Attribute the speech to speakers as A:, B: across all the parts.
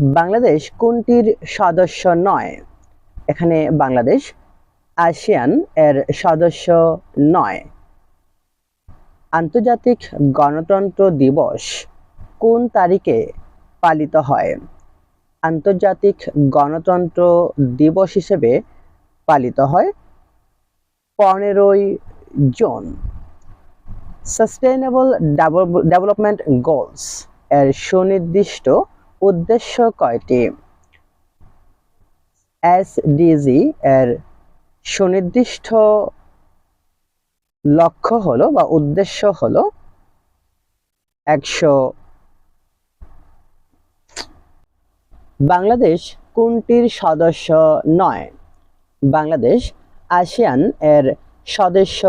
A: বাংলাদেশ কোনটির সদস্য নয়? এখানে বাংলাদেশ, আসিয়ান এর সদস্য নয়। আন্তর্জাতিক গণতন্ত্র দিবস কোন তারিখে পালিত হয়? আন্তর্জাতিক গণতন্ত্র দিবস হিসেবে পালিত হয় পনেরোই জুন। সাস্টেইনেবল ডেভেলপমেন্ট গোলস এর সুনির্দিষ্ট উদ্দেশ্য কয়টি? এসডিজি এর সুনির্দিষ্ট লক্ষ্য হলো বা উদ্দেশ্য হলো একশো বাংলাদেশ কোনটির সদস্য নয়? বাংলাদেশ আসিয়ান এর সদস্য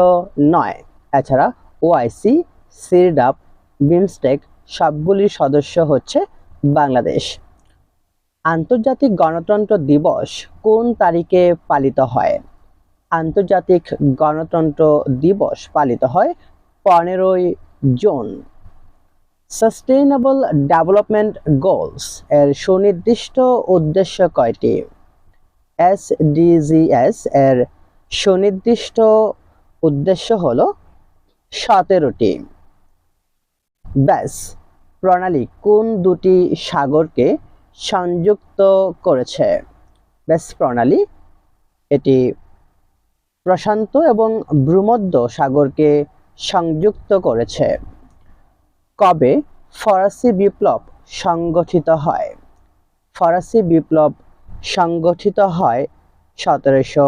A: নয়। এছাড়া ওআইসি সিরডাপ, বিমস্টেক সবগুলির সদস্য হচ্ছে বাংলাদেশ। আন্তর্জাতিক গণতন্ত্র দিবস কোন তারিখে পালিত হয়? আন্তর্জাতিক গণতন্ত্র দিবস পালিত হয় পনেরোই জুন। সাস্টেইনেবল ডেভেলপমেন্ট গোলস এর সুনির্দিষ্ট উদ্দেশ্য কয়টি? এস এসডিজিএস এর সুনির্দিষ্ট উদ্দেশ্য হল সতেরোটি। ব্যাস প্রণালী কোন দুটি সাগরকে সংযুক্ত করেছে? ব্যাস প্রণালী। এটি প্রশান্ত এবং ভূমধ্য সাগরকে সংযুক্ত করেছে। কবে ফরাসি বিপ্লব সংগঠিত হয়? ফরাসি বিপ্লব সংগঠিত হয় সতেরোশো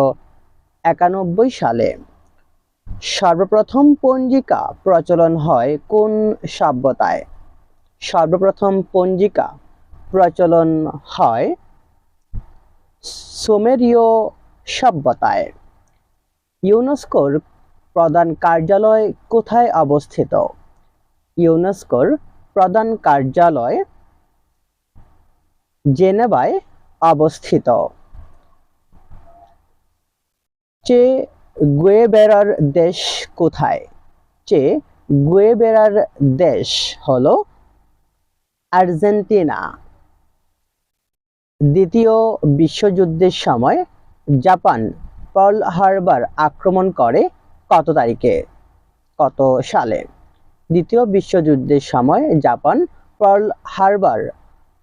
A: একানব্বই সালে। সর্বপ্রথম পঞ্জিকা প্রচলন হয় কোন সভ্যতায়? সর্বপ্রথম পঞ্জিকা প্রচলন হয় সুমেরীয় সভ্যতায়। ইউনেস্কোর প্রধান কার্যালয় কোথায় অবস্থিত? ইউনেস্কোর প্রধান কার্যালয় জেনেভায় অবস্থিত। চে গুয়েবেরার দেশ কোথায়? চে গুয়েবেরার দেশ হলো আর্জেন্টিনা। দ্বিতীয় বিশ্বযুদ্ধের সময় জাপান পার্ল হারবার আক্রমণ করে কত তারিখে? কত সালে? দ্বিতীয় বিশ্বযুদ্ধের সময় জাপান পার্ল হারবার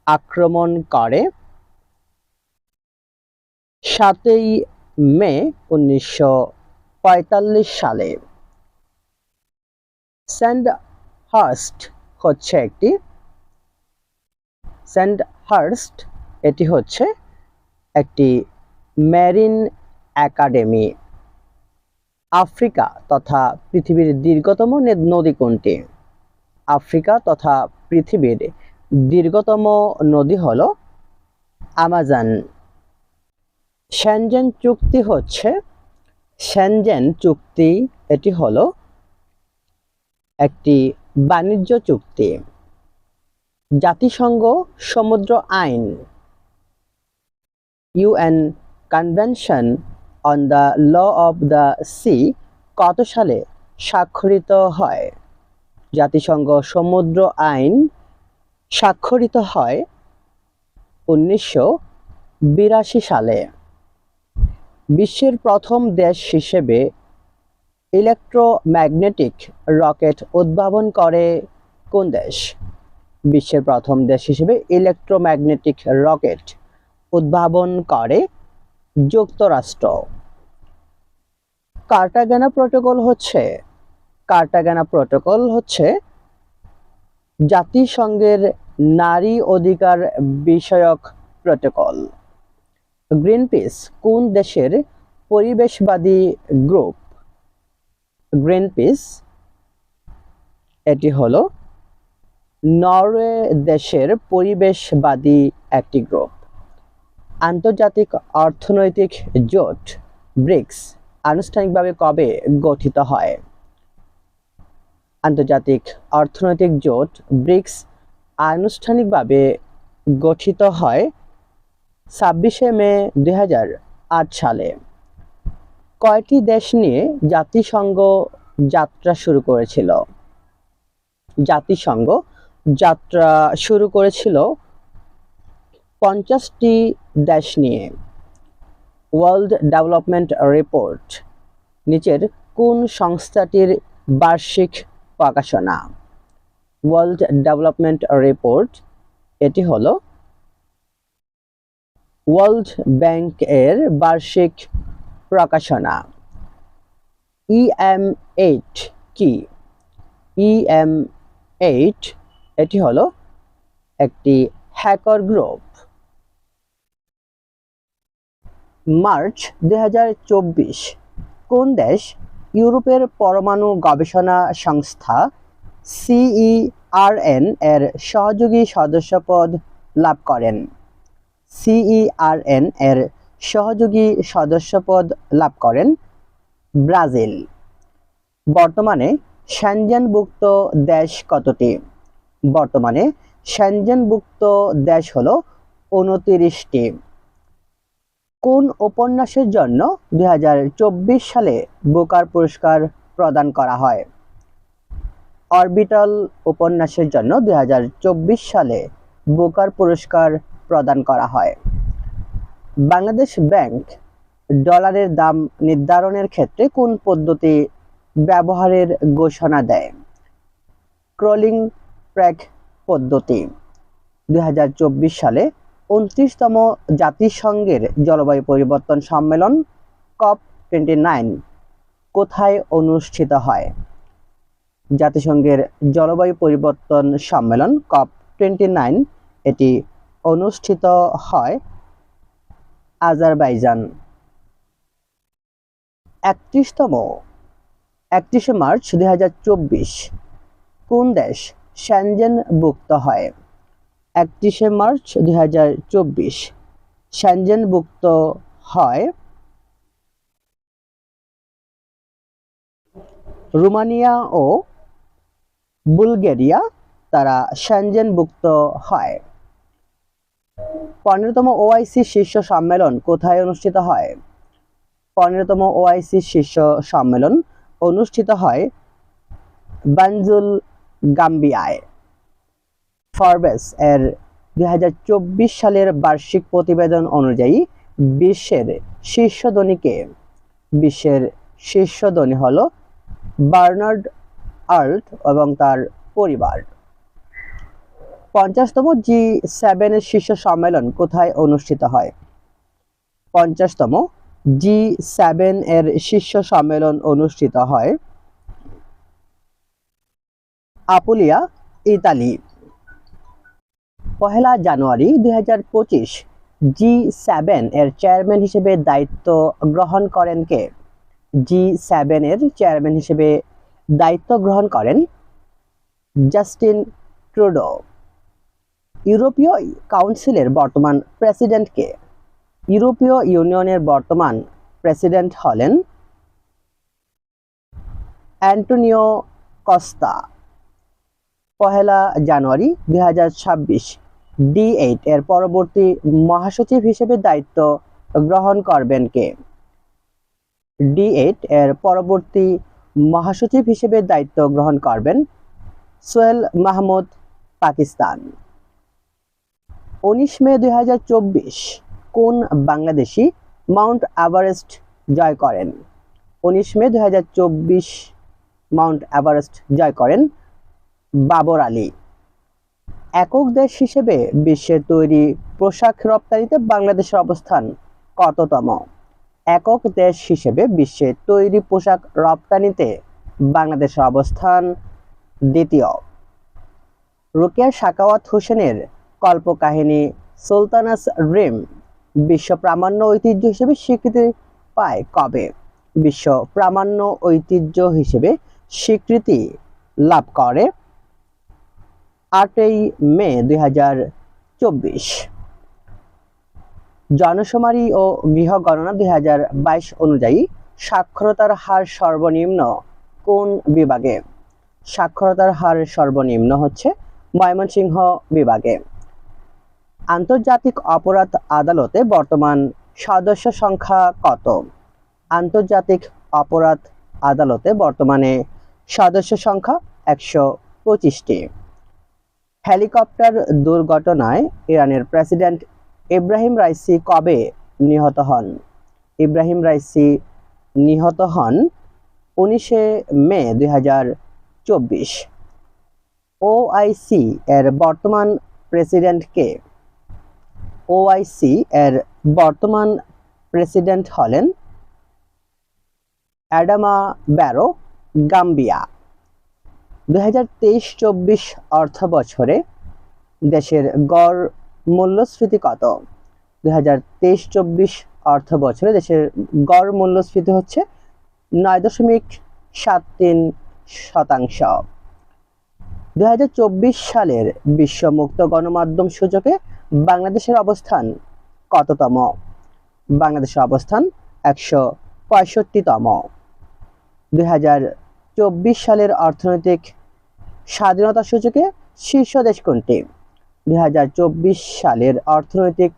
A: আক্রমণ করে সাতই মে উনিশশো পঁয়তাল্লিশ সালে। স্যান্ড হার্স্ট হচ্ছে একটি স্যান্ড হার্স্ট এটি হচ্ছে একটি মেরিন একাডেমি আফ্রিকা তথা পৃথিবীর দীর্ঘতম নদী কোনটি? আফ্রিকা তথা পৃথিবীর দীর্ঘতম নদী হল আমাজন। শ্যানজেন চুক্তি হচ্ছে শ্যানজেন চুক্তি, এটি হলো একটি বাণিজ্য চুক্তি। জাতিসংঘ সমুদ্র আইন। UN convention on the law of the sea কত সালে স্বাক্ষরিত হয়? জাতিসংঘ সমুদ্র আইন স্বাক্ষরিত হয় উনিশশো বিরাশি সালে। বিশ্বের প্রথম দেশ হিসেবে ইলেকট্রোম্যাগনেটিক রকেট উদ্ভাবন করে কোন দেশ? বিশ্বের প্রথম দেশ হিসেবে ইলেকট্রোম্যাগনেটিক রকেট উদ্ভাবন করে যুক্তরাষ্ট্র। কার্টাগানা প্রোটোকল হচ্ছে কার্টাগানা প্রোটোকল হচ্ছে জাতিসংঘের নারী অধিকার বিষয়ক প্রোটোকল গ্রিন পিস কোন দেশের পরিবেশবাদী গ্রুপ গ্রিনপিস এটি হলো নরওয়ে দেশের পরিবেশবাদী একটি গ্রুপ। আন্তর্জাতিক অর্থনৈতিক জোট, ব্রিক্স, আনুষ্ঠানিকভাবে কবে গঠিত হয়? আন্তর্জাতিক অর্থনৈতিক জোট, ব্রিক্স, আনুষ্ঠানিকভাবে গঠিত হয় ছাব্বিশে মে দু হাজার আট সালে। কয়টি দেশ নিয়ে জাতিসংঘ যাত্রা শুরু করেছিল? জাতিসংঘ যাত্রা শুরু করেছিল পঞ্চাশটি দেশ নিয়ে। ওয়ার্ল্ড ডেভেলপমেন্ট রিপোর্ট নিচের কোন সংস্থাটির বার্ষিক প্রকাশনা? ওয়ার্ল্ড ডেভেলপমেন্ট রিপোর্ট এটি হলো ওয়ার্ল্ড ব্যাংক এর বার্ষিক প্রকাশনা। ইএম এইট কি? ইএম এইট এটি হলো একটি হ্যাকার গ্রুপ। মার্চ দুই হাজার চব্বিশ, কোন দেশ ইউরোপের পরমাণু গবেষণা সংস্থা সিইআরএন এর সহযোগী সদস্যপদ লাভ করেন? সিইআরএন এর সহযোগী সদস্যপদ লাভ করেন ব্রাজিল। বর্তমানে শ্যানজেনভুক্ত দেশ কতটি? বর্তমানে শ্যানজেনভুক্ত দেশ হলো উনতিরিশটি। কোন উপন্যাসের জন্য দুই হাজার চব্বিশ সালে বুকার পুরস্কার প্রদান করা হয়? অরবিটাল উপন্যাসের জন্য দুই হাজার চব্বিশ সালে বুকার পুরস্কার প্রদান করা হয়। বাংলাদেশ ব্যাংক ডলারের দাম নির্ধারণের ক্ষেত্রে কোন পদ্ধতি ব্যবহারের ঘোষণা দেয়? ক্রলিং প্র্যাক পদ্ধতি। দুই হাজার চব্বিশ সালে উনত্রিশতম জাতিসংঘের জলবায়ু পরিবর্তন সম্মেলন, কপ টোয়েন্টি নাইন, কোথায় অনুষ্ঠিত হয়? জাতিসংঘের জলবায়ু পরিবর্তন সম্মেলন, কপ টোয়েন্টি নাইন, এটি অনুষ্ঠিত হয় আজারবাইজান। একত্রিশতম, একত্রিশে মার্চ দুই হাজার চব্বিশ, কোন দেশ শ্যানজেনভুক্ত হয়। একত্রিশে মার্চ দুই হাজার চব্বিশ শ্যানজেনভুক্ত হয় রোমানিয়া ও বুলগেরিয়া তারা শ্যানজেনভুক্ত হয়। পনেরোতম ওআইসি শীর্ষ সম্মেলন কোথায় অনুষ্ঠিত হয়? পনেরোতম ওআইসি শীর্ষ সম্মেলন অনুষ্ঠিত হয় বানজুল গাম্বিয়ায়। ফরবেস এর দুই হাজার চব্বিশ সালের বার্ষিক প্রতিবেদন অনুযায়ী বিশ্বের শীর্ষ ধনীকে বিশ্বের শীর্ষ ধনী হল বার্নার্ড আর্ট এবং তার পরিবার। পঞ্চাশতম জি সেভেনের শীর্ষ সম্মেলন কোথায় অনুষ্ঠিত হয়? পঞ্চাশতম জি সেভেন এর শীর্ষ সম্মেলন অনুষ্ঠিত হয় আপুলিয়া, ইতালি। পহেলা জানুয়ারি দুই জি সেভেন এর চেয়ারম্যান হিসেবে দায়িত্ব গ্রহণ করেন কে? জি সেভেন এর চেয়ারম্যান হিসেবে দায়িত্ব গ্রহণ করেন জাস্টিন ট্রুডো। ইউরোপীয় কাউন্সিলের বর্তমান প্রেসিডেন্ট কে? ইউরোপীয় ইউনিয়নের বর্তমান প্রেসিডেন্ট হলেন অ্যান্টোনিও কস্তা। পহেলা জানুয়ারি দুই ডি এইট এর পরবর্তী মহাসচিব হিসেবে দায়িত্ব গ্রহণ করবেন কে? ডি এইট এর পরবর্তী মহাসচিব হিসেবে দায়িত্ব গ্রহণ করবেন সোহেল মাহমুদ, পাকিস্তান। উনিশ মে দুই হাজার চব্বিশ, কোন বাংলাদেশি মাউন্ট এভারেস্ট জয় করেন? উনিশ মে দুই হাজার চব্বিশ, মাউন্ট এভারেস্ট জয় করেন বাবর আলী। একক দেশ হিসেবে বিশ্বের তৈরি পোশাক রপ্তানিতে বাংলাদেশের অবস্থান কততম? একক দেশ হিসেবে বিশ্বের তৈরি পোশাক রপ্তানিতে বাংলাদেশের অবস্থান দ্বিতীয়। রোকেয়া শাকাওয়াত হোসেনের কল্পকাহিনী সুলতানাস ড্রিম বিশ্ব প্রামাণ্য ঐতিহ্য হিসেবে স্বীকৃতি পায় কবে? বিশ্ব প্রামাণ্য ঐতিহ্য হিসেবে স্বীকৃতি লাভ করে আটই মে দুই জনশুমারি ও গৃহ গণনা দুই হাজার বাইশ অনুযায়ী সাক্ষরতার হার সর্বনিম্ন কোন বিভাগে? সাক্ষরতার হার সর্বনিম্ন হচ্ছে ময়মনসিংহ বিভাগে। আন্তর্জাতিক অপরাধ আদালতে বর্তমান সদস্য সংখ্যা কত? আন্তর্জাতিক অপরাধ আদালতে বর্তমানে সদস্য সংখ্যা একশো পঁচিশটি। হেলিকপ্টার দুর্ঘটনায় ইরানের প্রেসিডেন্ট ইব্রাহিম রাইসি কবে নিহত হন? ইব্রাহিম রাইসি নিহত হন উনিশে মে দুই হাজার চব্বিশ। ওআইসি এর বর্তমান প্রেসিডেন্ট কে? ওআইসি এর বর্তমান প্রেসিডেন্ট হলেন অ্যাডামা ব্যারো, গাম্বিয়া। দুই হাজার তেইশ চব্বিশ অর্থ বছরে দেশের গড় মূল্যস্ফীতি কত? দুই হাজার তেইশ চব্বিশ অর্থ বছরে দেশের গড় মূল্যস্ফীতি হচ্ছে নয় দশমিক সাত তিন শতাংশ। দুই হাজার চব্বিশ সালের বিশ্ব মুক্ত গণমাধ্যম সূচকে বাংলাদেশের অবস্থান কততম? বাংলাদেশের অবস্থান একশো পঁয়ষট্টিতম। দুই হাজার চব্বিশ সালের অর্থনৈতিক স্বাধীনতা সূচকে শীর্ষ দেশ কোনটি? দুই হাজার চব্বিশ সালের অর্থনৈতিক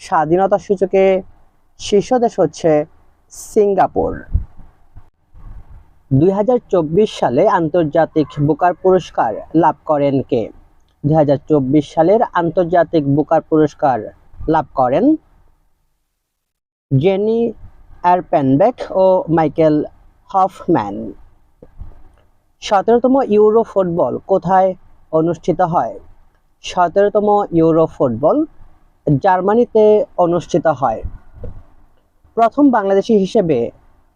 A: স্বাধীনতা সূচকে শীর্ষ দেশ হচ্ছে সিঙ্গাপুর। দুই হাজার চব্বিশ সালে আন্তর্জাতিক বুকার পুরস্কার লাভ করেন কে? দুই সালের আন্তর্জাতিক বুকার পুরস্কার লাভ করেন জেনি অ্যারপেনবেক ও মাইকেল হফম্যান। সতেরোতম ইউরো ফুটবল কোথায় অনুষ্ঠিত হয়? সতেরোতম ইউরো ফুটবল জার্মানিতে অনুষ্ঠিত হয়। প্রথম বাংলাদেশি হিসেবে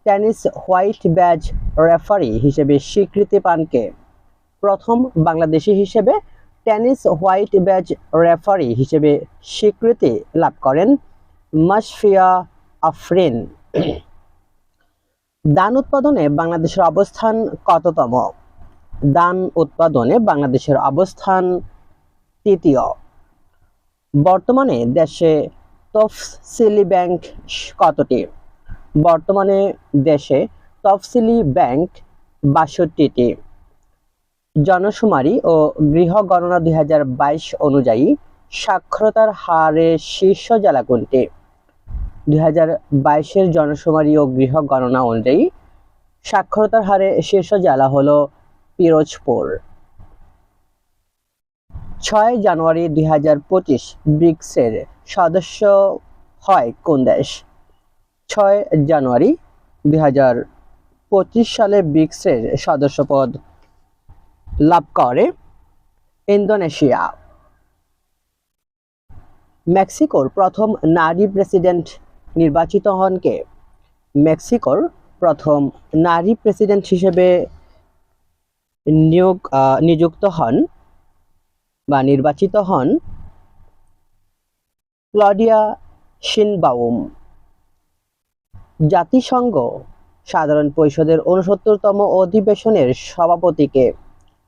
A: টেনিস হোয়াইট ব্যাজ রেফারি হিসেবে স্বীকৃতি পান কে? প্রথম বাংলাদেশি হিসেবে টেনিস হোয়াইট ব্যাজ রেফারি হিসেবে স্বীকৃতি লাভ করেন মাসফিয়া আফরিন। দান উৎপাদনে বাংলাদেশের অবস্থান কততম? দান উৎপাদনে বাংলাদেশের অবস্থান তৃতীয়। বর্তমানে দেশে তফসিলি ব্যাংক কতটি? বর্তমানে দেশে তফসিলি ব্যাংক বাষট্টিটি। জনশুমারি ও গৃহ গণনা দুই হাজার বাইশ অনুযায়ী সাক্ষরতার হারে শীর্ষ জেলা কোনটি? দুই হাজার বাইশের ও গৃহ গণনা অনুযায়ী সাক্ষরতার হারে শীর্ষ জেলা হল পিরোজপুর। ছয় জানুয়ারি দুই হাজার পঁচিশ ব্রিক্সের সদস্য হয় কোন দেশ? ছয় জানুয়ারি দুই হাজার পঁচিশ সালে ব্রিক্সের সদস্যপদ লাভ করে ইন্দোনেশিয়া। মেক্সিকোর প্রথম নারী প্রেসিডেন্ট নির্বাচিত হন কে মেক্সিকোর প্রথম নারী প্রেসিডেন্ট হিসেবে নিয়োগ নিযুক্ত হন বা নির্বাচিত হন ক্লডিয়া শিনবাউম। জাতিসংঘ সাধারণ পরিষদের উনসত্তরতম অধিবেশনের সভাপতিকে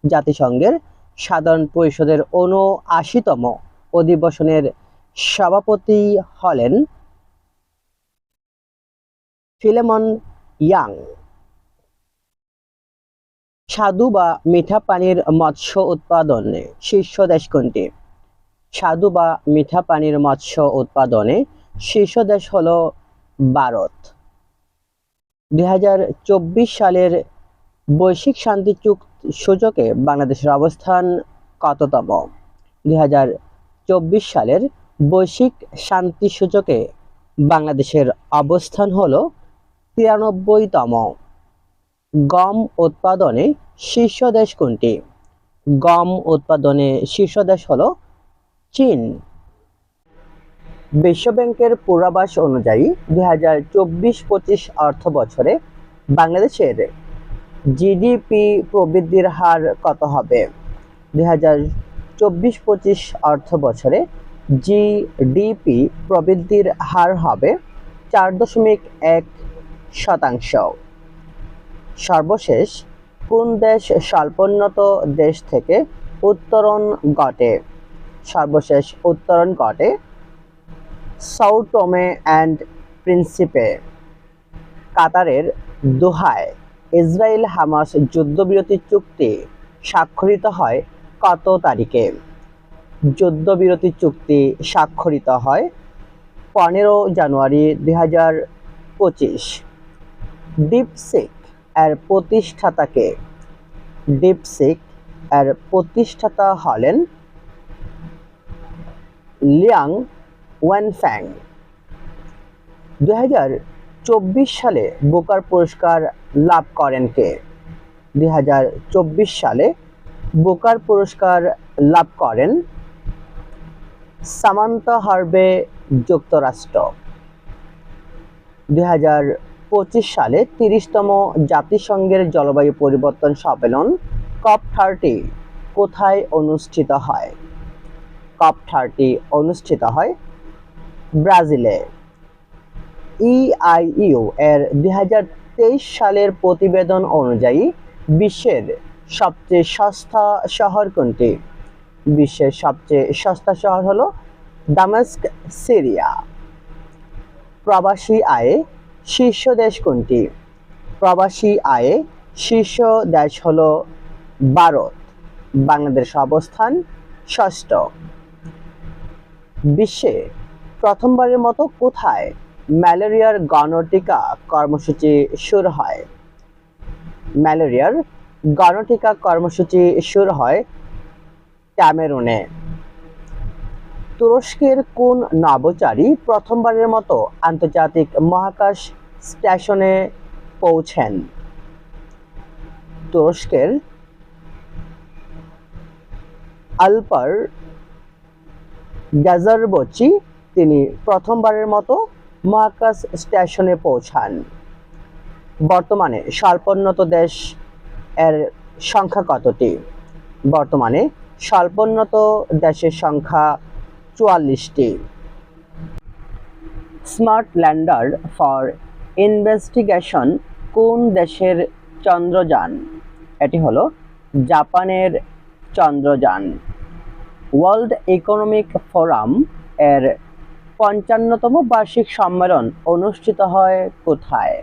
A: জাতিসংঘের সাধারণ পরিষদের উনআশিতম অধিবেশনের সভাপতি হলেন ফিলেমন ইয়াং। স্বাদু বা মিঠা পানির মৎস্য উৎপাদনে শীর্ষ দেশ কোনটি? স্বাদু বা মিঠা পানির মৎস্য উৎপাদনে শীর্ষ দেশ হল ভারত। দুই হাজার চব্বিশ সালের বৈশ্বিক শান্তি চুক্তি সূচকে বাংলাদেশের অবস্থান কততম? দুই হাজার চব্বিশ সালের বৈশ্বিক শান্তি সূচকে বাংলাদেশের অবস্থান হলো তিরানব্বইতম। গম উৎপাদনে শীর্ষ দেশ কোনটি? গম উৎপাদনে শীর্ষ দেশ হলো চীন। বিশ্ব ব্যাংকের পূর্বাভাস অনুযায়ী দুই হাজার চব্বিশ পঁচিশ অর্থ বছরে বাংলাদেশের জিডিপি প্রবৃদ্ধির হার কত হবে? দুই হাজার চব্বিশ পঁচিশ অর্থ বছরে জিডিপি প্রবৃদ্ধির হার হবে চার দশমিক এক শতাংশ। সর্বশেষ, কোন দেশ স্বল্পোন্নত দেশ থেকে উত্তরণ ঘটে? সর্বশেষ উত্তরণ ঘটে সাউটোমে অ্যান্ড প্রিন্সিপে। কাতারের দোহায় ইসরায়েল হামাস যুদ্ধবিরতি চুক্তি স্বাক্ষরিত হয় কত তারিখে? যুদ্ধবিরতি চুক্তি স্বাক্ষরিত হয় পনেরো জানুয়ারি দুই হাজার পঁচিশ। ডিপসিক এর প্রতিষ্ঠাতাকে ডিপসিক এর প্রতিষ্ঠাতা হলেন লিয়াং ওয়ানফ্যাং। দুই হাজার চব্বিশ সালে বুকার পুরস্কার লাভ করেন কে? দুই হাজার চব্বিশ সালে বুকার পুরস্কার লাভ করেন সামান্তা হার্বে যুক্তরাষ্ট্র। দুই হাজার পঁচিশ সালে তিরিশতম জাতিসংঘের জলবায়ু পরিবর্তন সম্মেলন কপ থার্টি কোথায় অনুষ্ঠিত হয়? কপ থার্টি অনুষ্ঠিত হয় ব্রাজিলে। ইআইইউ এর দুই হাজার তেইশ সালের প্রতিবেদন অনুযায়ী বিশ্বের সবচেয়ে সস্তা শহর কোনটি? বিশ্বের সবচেয়ে সস্তা শহর হলো দামাস্ক, সিরিয়া। প্রবাসী আয়ে শীর্ষ দেশ কোনটি? প্রবাসী আয়ে শীর্ষ দেশ হল ভারত। বাংলাদেশ অবস্থান ষষ্ঠ। বিশ্বে প্রথমবারের মতো কোথায় ম্যালেরিয়ার গণটিকা কর্মসূচি শুরু হয়? ম্যালেরিয়ার গণটিকা কর্মসূচি শুরু হয় ক্যামেরুনে। তুরস্কের কোন নভোচারী প্রথমবারের মতো আন্তর্জাতিক মহাকাশ স্টেশনে পৌঁছেন? তুরস্কের আলপার গাজারবচি, তিনি প্রথমবারের মতো মহাকাশ স্টেশনে পৌঁছান। বর্তমানে স্বল্পোন্নত দেশ এর সংখ্যা কতটি? বর্তমানে স্বল্পোন্নত দেশের সংখ্যা চুয়াল্লিশটি। স্মার্ট ল্যান্ডার ফর ইনভেস্টিগেশন, কোন দেশের চন্দ্রযান? এটি হলো জাপানের চন্দ্রযান। ওয়ার্ল্ড ইকোনমিক ফোরাম এর পঞ্চান্নতম বার্ষিক সম্মেলন অনুষ্ঠিত হয় কোথায়?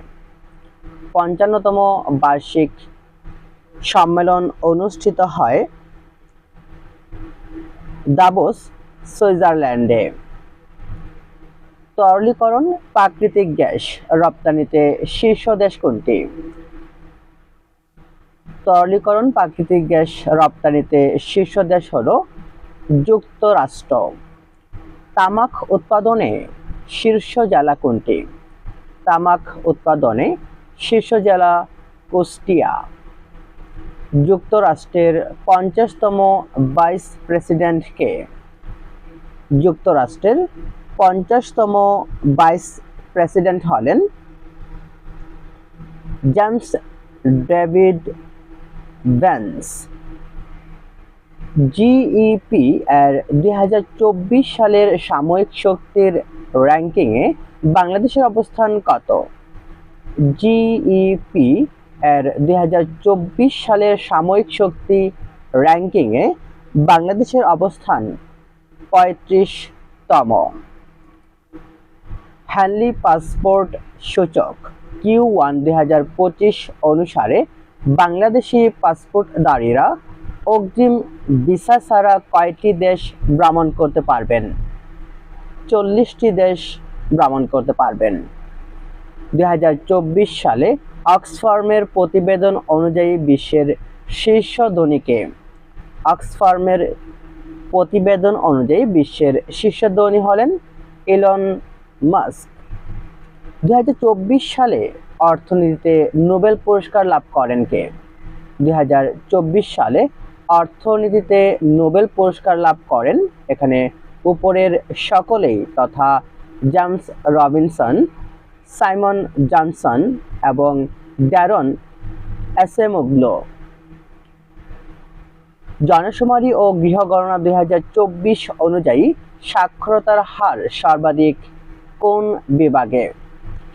A: পঞ্চান্নতম বার্ষিক সম্মেলন অনুষ্ঠিত হয় দাবোস সুইজারল্যান্ডে। তরলীকরণ, প্রাকৃতিক গ্যাস রপ্তানিতে শীর্ষ দেশ কোনটি? তরলীকরণ, প্রাকৃতিক গ্যাস রপ্তানিতে শীর্ষ দেশ হল যুক্তরাষ্ট্র। তামাক উৎপাদনে শীর্ষ জেলা কোনটি? তামাক উৎপাদনে শীর্ষ জেলা কুষ্টিয়া। যুক্তরাষ্ট্রের পঞ্চাশতম ভাইস প্রেসিডেন্টকে যুক্তরাষ্ট্রের পঞ্চাশতম ভাইস প্রেসিডেন্ট হলেন জেমস ডেভিড ভ্যান্স। জিইপি এর দু হাজার চব্বিশ সালের সাময়িক শক্তির র্যাঙ্কিংয়ে বাংলাদেশের অবস্থান কত? জিইপি এর দুই হাজার চব্বিশ সালের সাময়িক শক্তি র্যাঙ্কিংয়ে বাংলাদেশের অবস্থান পঁয়ত্রিশতম। হ্যানলি পাসপোর্ট সূচক কিউ ওয়ান দুই অনুসারে বাংলাদেশি পাসপোর্টধারীরা অগ্রিম ভিসা ছাড়া কয়টি দেশ ভ্রমণ করতে পারবেন? চল্লিশটি দেশ ভ্রমণ করতে পারবেন। দুই হাজার চব্বিশ সালে অক্সফার্মের প্রতিবেদন অনুযায়ী বিশ্বের শীর্ষ ধনীকে অক্সফার্মের প্রতিবেদন অনুযায়ী বিশ্বের শীর্ষ ধনী হলেন ইলন মাস্ক। দুই সালে অর্থনীতিতে নোবেল পুরস্কার লাভ করেন কে? দু হাজার চব্বিশ সালে অর্থনীতিতে নোবেল পুরস্কার লাভ করেন এখানে উপরের সকলেই তথা জেমস রবিনসন, সাইমন জনসন এবং ড্যারন অ্যাসেমোগ্লো জনশুমারি ও গৃহগণনা দুই হাজার চব্বিশ অনুযায়ী সাক্ষরতার হার সর্বাধিক কোন বিভাগে?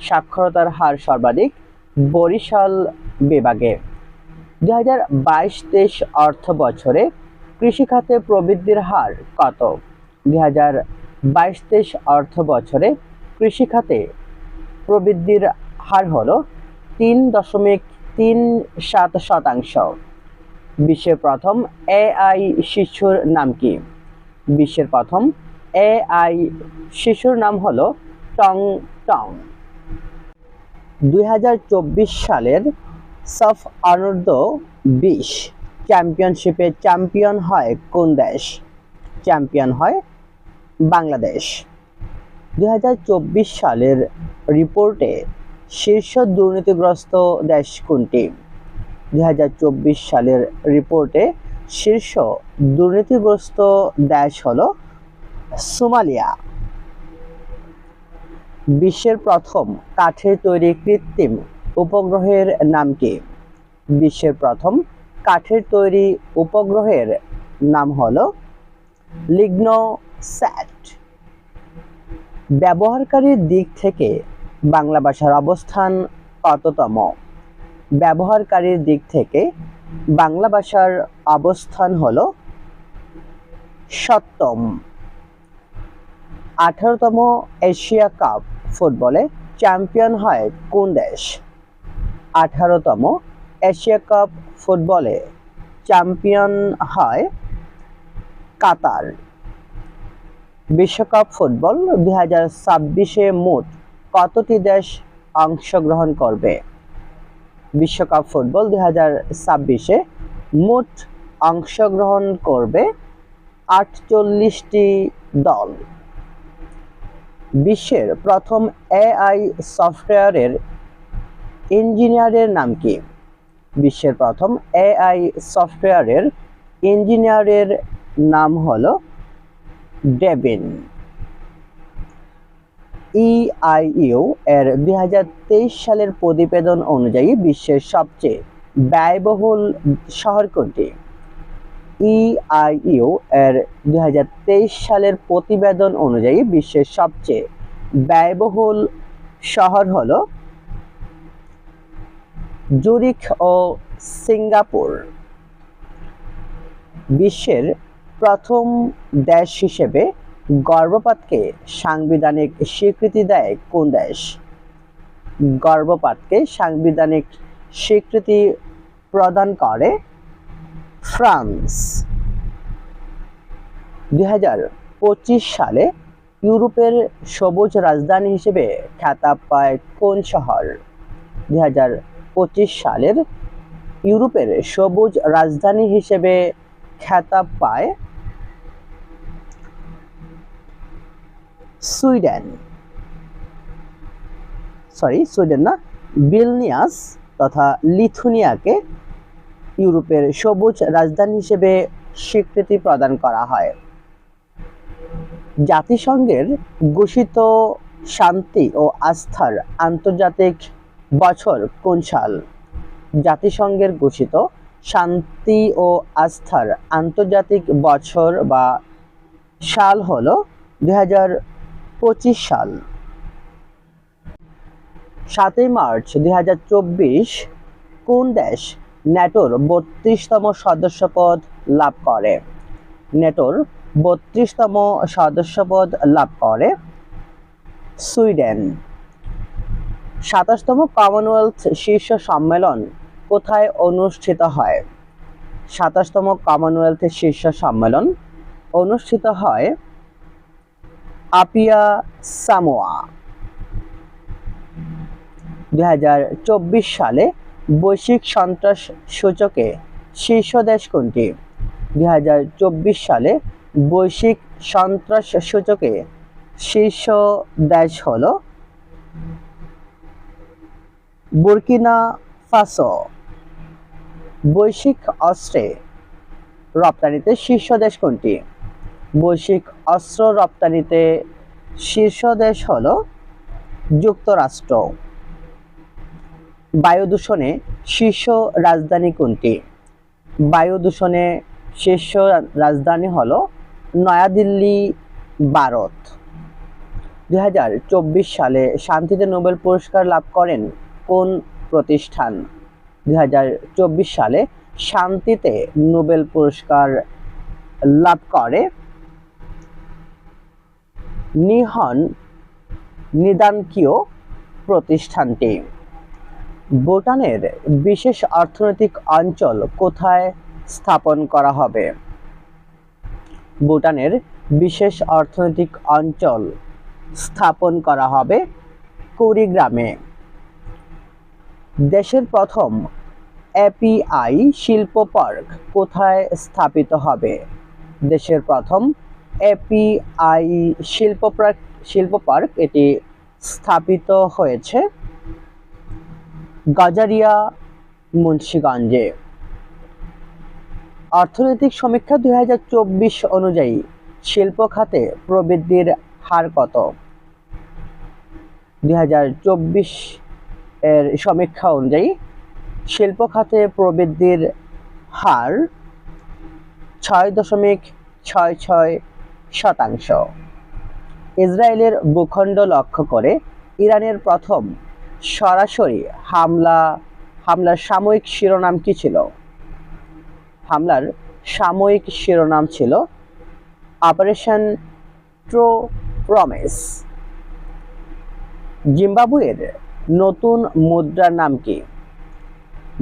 A: সাক্ষরতার হার সর্বাধিক বরিশাল বিভাগে। দুই হাজার বাইশ তেইশ অর্থ বছরে কৃষিখাতে প্রবৃদ্ধির হার কত? দুই হাজার বাইশ তেইশ অর্থ বছরে কৃষিখাতে প্রবৃদ্ধির হার হলো তিন দশমিক তিন সাত শতাংশ। বিশ্বের প্রথম এআই শিশুর নাম কি? বিশ্বের প্রথম এআই শিশুর নাম হলো টং টং। দুই সালের সফ অনূর্ধ্ব বিশ চ্যাম্পিয়নশিপে চ্যাম্পিয়ন হয় কোন দেশ? চ্যাম্পিয়ন হয় বাংলাদেশ। দুই হাজার চব্বিশ সালের রিপোর্টে শীর্ষ দুর্নীতিগ্রস্ত দেশ কোনটি? চব্বিশ সালের রিপোর্টে শীর্ষ দুর্নীতিগ্রস্ত দেশ হল সোমালিয়া। বিশ্বের প্রথম কাঠের তৈরি কৃত্রিম উপগ্রহের নাম কি? বিশ্বের প্রথম কাঠের তৈরি উপগ্রহের নাম হল লিগ্নো স্যাট ব্যবহারকারীর দিক থেকে বাংলা ভাষার অবস্থান কততম? ব্যবহারকারীর দিক থেকে বাংলা ভাষার অবস্থান হল সপ্তম। আঠারোতম এশিয়া কাপ ফুটবলে চ্যাম্পিয়ন হয় কোন দেশ? আঠারোতম এশিয়া কাপ ফুটবলে চ্যাম্পিয়ন হয় কাতার। বিশ্বকাপ ফুটবল দুই হাজার ছাব্বিশে মোট কতটি দেশ অংশগ্রহণ করবে? বিশ্বকাপ ফুটবল দুই হাজার ছাব্বিশে মোট অংশগ্রহণ করবে আটচল্লিশটি দল। বিশ্বের প্রথম এআই সফটওয়্যারের ইঞ্জিনিয়ারের নাম কি? বিশ্বের প্রথম এআই সফটওয়্যারের ইঞ্জিনিয়ারের নাম হলো ডেভিন। ইআইইউ এর দুই হাজার তেইশ সালের প্রতিবেদন অনুযায়ী বিশ্বের সবচেয়ে ব্যয়বহুল শহর কোনটি? ইআইইউ এর দুই হাজার তেইশ সালের প্রতিবেদন অনুযায়ী বিশ্বের সবচেয়ে ব্যয়বহুল শহর হল জুরিখ ও সিঙ্গাপুর। বিশ্বের প্রথম দেশ হিসেবে গর্ভপাতকে সাংবিধানিক স্বীকৃতি দেয় কোন দেশ? গর্ভপাতকে সাংবিধানিক স্বীকৃতি প্রদান করে ফ্রান্স। দুই সালে ইউরোপের সবুজ রাজধানী হিসেবে খ্যাতাব পায় কোন শহর? দুই হাজার পঁচিশ সালের ইউরোপের সবুজ রাজধানী হিসেবে খ্যাতাব পায় সুইডেন। সরি সুইডেন না, বিলনিয়াস তথা লিথুনিয়াকে ইউরোপের সবুজ রাজধানী হিসেবে স্বীকৃতি প্রদান করা হয়। জাতিসংঘের ঘোষিত শান্তি ও আস্থার আন্তর্জাতিক বছর কোন সাল? জাতিসংঘের ঘোষিত শান্তি ও আস্থার আন্তর্জাতিক বছর বা সাল হলো দুই সাল। সাতই মার্চ দুই হাজার চব্বিশ কোন দেশ ন্যাটোর বত্রিশতম সদস্যপদ লাভ করে? নেটোর বত্রিশতম সদস্যপদ লাভ করে সুইডেন। সাতাশতম কমনওয়েলথ শীর্ষ সম্মেলন কোথায় অনুষ্ঠিত হয়? সাতাশতম কমনওয়েলথ শীর্ষ সম্মেলন অনুষ্ঠিত হয় আপিয়া সামোয়া। দুই সালে বৈশ্বিক সন্ত্রাস সূচকে শীর্ষ দেশ কোনটি? দুই হাজার চব্বিশ সালে বৈশ্বিক সন্ত্রাস সূচকে শীর্ষ দেশ হল বুরকিনা ফাসো। বৈশ্বিক অস্ত্রে রপ্তানিতে শীর্ষ দেশ কোনটি? বৈশ্বিক অস্ত্র রপ্তানিতে শীর্ষ দেশ হল যুক্তরাষ্ট্র। বায়ু দূষণে শীর্ষ রাজধানী কোনটি? বায়ু দূষণে শীর্ষ রাজধানী হল নয়াদিল্লি, ভারত। দুই হাজার চব্বিশ সালে শান্তিতে নোবেল পুরস্কার লাভ করেন কোন প্রতিষ্ঠান? দুই হাজার চব্বিশ সালে শান্তিতে নোবেল পুরস্কার লাভ করে নিহন নিদানকীয় প্রতিষ্ঠানটি। ভুটানের বিশেষ অর্থনৈতিক অঞ্চল কোথায় স্থাপন করা হবে? ভুটানের বিশেষ অর্থনৈতিক অঞ্চল স্থাপন করা হবে কুড়িগ্রামে। দেশের প্রথম এপিআই শিল্প পার্ক কোথায় স্থাপিত হবে? দেশের প্রথম এপিআই শিল্প পার্ক শিল্প পার্ক এটি স্থাপিত হয়েছে গাজারিয়া, মুন্সিগঞ্জে। অর্থনৈতিক সমীক্ষা দুই হাজার চব্বিশ অনুযায়ী শিল্প খাতে প্রবৃদ্ধির হার কত? দুই হাজার চব্বিশ এর সমীক্ষা অনুযায়ী শিল্প খাতে প্রবৃদ্ধির হার ছয় দশমিক ছয় ছয় শতাংশ। ইসরায়েলের ভূখণ্ড লক্ষ্য করে ইরানের প্রথম সরাসরি হামলা, হামলার সাময়িক শিরোনাম কি ছিল? হামলার সাময়িক শিরোনাম ছিল অপারেশন ট্রো প্রমেস। জিম্বাবুয়ের নতুন মুদ্রার নাম কি?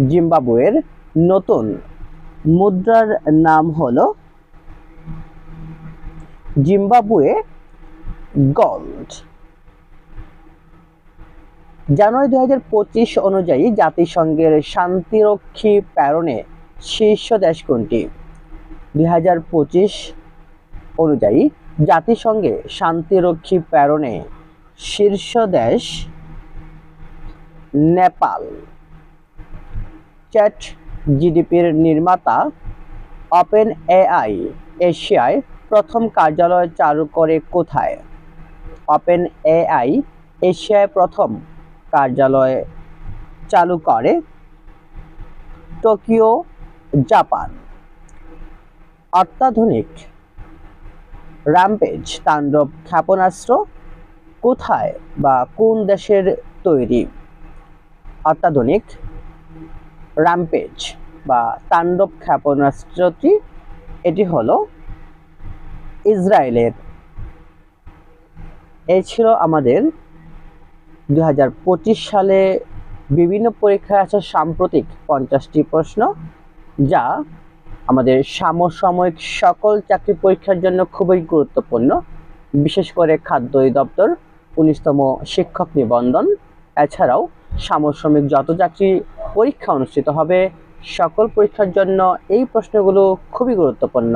A: জিম্বাবুয়ের নতুন মুদ্রার নাম হলো জিম্বাবুয়ে গল্ড জানুয়ারি দুই হাজার পঁচিশ অনুযায়ী জাতিসংঘের শান্তিরক্ষী প্রেরণে শীর্ষ দেশ কোনটি? দুই হাজার পঁচিশ অনুযায়ী জাতিসংঘে শান্তিরক্ষী প্রেরণে শীর্ষ দেশ নেপাল। চ্যাট জিডিপির নির্মাতা ওপেন এআই এশিয়ায় প্রথম কার্যালয় চালু করে কোথায়? ওপেন এআই এশিয়ায় প্রথম কার্যালয় চালু করে টোকিও, জাপান। অত্যাধুনিক র্যাম্পেজ তাণ্ডব ক্ষেপণাস্ত্র কোথায় বা কোন দেশের তৈরি? অত্যাধুনিক র্যাম্পেজ বা তাণ্ডব ক্ষেপণাস্ত্রটি, এটি হলো ইসরায়েলের। এই ছিল আমাদের দুই হাজার পঁচিশ সালে বিভিন্ন পরীক্ষায় আছে সাম্প্রতিক পঞ্চাশটি প্রশ্ন, যা আমাদের সমসাময়িক সকল চাকরি পরীক্ষার জন্য খুবই গুরুত্বপূর্ণ। বিশেষ করে খাদ্য দপ্তর উনিশতম শিক্ষক নিবন্ধন, এছাড়াও সমসাময়িক যত চাকরি পরীক্ষা অনুষ্ঠিত হবে, সকল পরীক্ষার জন্য এই প্রশ্নগুলো খুবই গুরুত্বপূর্ণ।